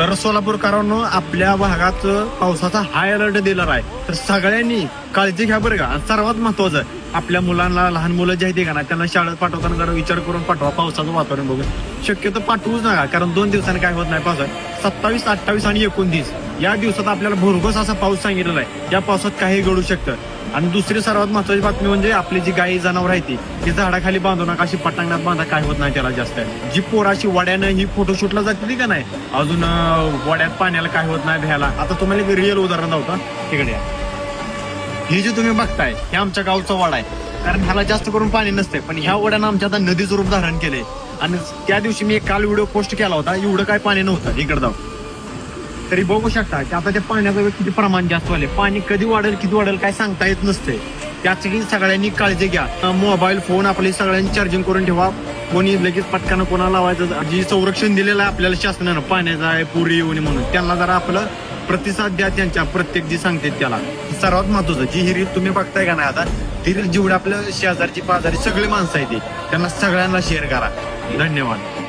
तर सोलापूरकरांनो आपल्या भागात पावसाचा हाय अलर्ट दिला आहे. तर सगळ्यांनी काळजी घ्या बरं का. सर्वात महत्वाचं आपल्या मुलांना लहान मुलं जे आहेत का ना त्यांना शाळेत पाठवताना जरा विचार करून पाठवा. पावसाचं वातावरण बघून. शक्यतो पाठवूच नका कारण दोन दिवसांनी काय होत नाही पावसात. सत्तावीस अठ्ठावीस आणि एकोणतीस. या दिवसात आपल्याला भरघोस असा पाऊस सांगितलेला आहे. या पावसात काही घडू शकतं. आणि दुसरी सर्वात महत्वाची बातमी म्हणजे आपली जी गाई जनावर आहे ती ती झाडाखाली बांधू नका अशी पटांगणात बांधा काय होत नाही त्याला जास्त. जी पोराशी वड्यानं ही फोटोशूटला जाते ती का नाही? अजून वड्यात पाण्याला काय होत नाही भ्यायला आता तुम्हाला एक रिअल उदाहरण दावता तिकडे हे जे तुम्ही बघताय हे आमच्या गावचा वाडा आहे. कारण ह्याला जास्त करून पाणी नसते पण ह्या वड्यानं आमच्या आता नदीचं रूप धारण केले आणि त्या दिवशी मी एक काल व्हिडिओ पोस्ट केला होता एवढं काय पाणी नव्हतं इकडे जाऊ तरी बघू शकता की आता त्या पाण्याचं किती प्रमाण जास्त वाढले पाणी कधी वाढेल किती वाढेल काय सांगता येत नसते. त्याची सगळ्यांनी काळजी घ्या. मोबाईल फोन आपले सगळ्यांनी चार्जिंग करून ठेवा. कोणी लगेच पटकानं कोणाला लावायचं जी संरक्षण दिलेलं आहे आपल्याला शासनानं पाण्याचं आहे पुरी येऊ नये म्हणून. त्यांना जरा आपलं प्रतिसाद द्या त्यांच्या प्रत्येक जी सांगते त्याला. सर्वात महत्वाचं जी ही रील तुम्ही बघताय का नाही आता ती रील जेवढी आपल्या शेजारची पाजारी सगळी माणसं आहेत त्यांना सगळ्यांना शेअर करा. धन्यवाद.